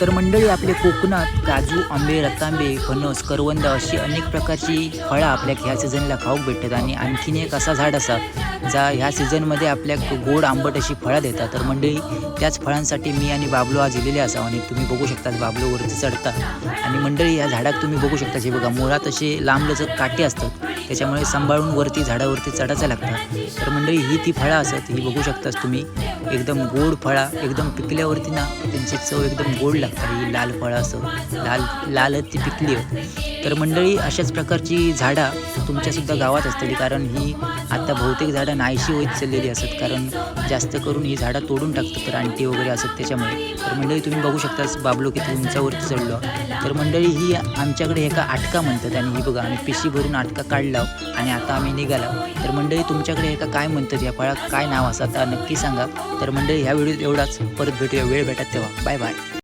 तर मंडळी आपले कोकणात काजू आंबे रतांबे फणस करवंद अशी अनेक प्रकारची फळं आपल्या ह्या सीझनला खाऊक भेटतात आणि आणखीन एक असा झाड असा जा ह्या सीझनमध्ये आपल्या गोड आंबट अशी फळं देतात. तर मंडळी त्याच फळांसाठी मी आणि बाबलो आज दिलेले असा आणि तुम्ही बघू शकता बाबलोवरती चढतात चढता. आणि मंडळी या झाडात तुम्ही बघू शकता हे बघा मुळात असे लांबलचक काटे असतात. त्याच्यामुळे सांभाळून वरती झाडावरती चढायचं लागतं. तर मंडळी ही ती फळं असत ही बघू शकतास तुम्ही. एकदम गोड फळा एकदम पिकल्यावरती ना त्यांची चव एकदम गोड लागतात. ही लाल फळं असं लाल लाल ती पिकली तर मंडळी अशाच प्रकारची झाडं तुमच्यासुद्धा गावात असतील कारण ही आता बहुतेक झाडं नाहीशी होत चाललेली असत कारण जास्त करून ही झाडं तोडून टाकतात तर आणटी वगैरे असत त्याच्यामुळे. तर मंडळी तुम्ही बघू शकताच बाबलो किती उंचावरती चढलो. तर मंडळी ही आमच्याकडे एका आटका म्हणतात आणि ही बघा आम्ही पिशी भरून आटका काढला आणि आता आम्ही निघाला. तर मंडळी तुमच्याकडे एका काय म्हणतात या फळात काय नाव असं आता नक्की सांगा. तर मंडळी ह्या व्हिडिओत एवढाच. परत भेटूया वेळ भेटत तेव्हा. Bye bye.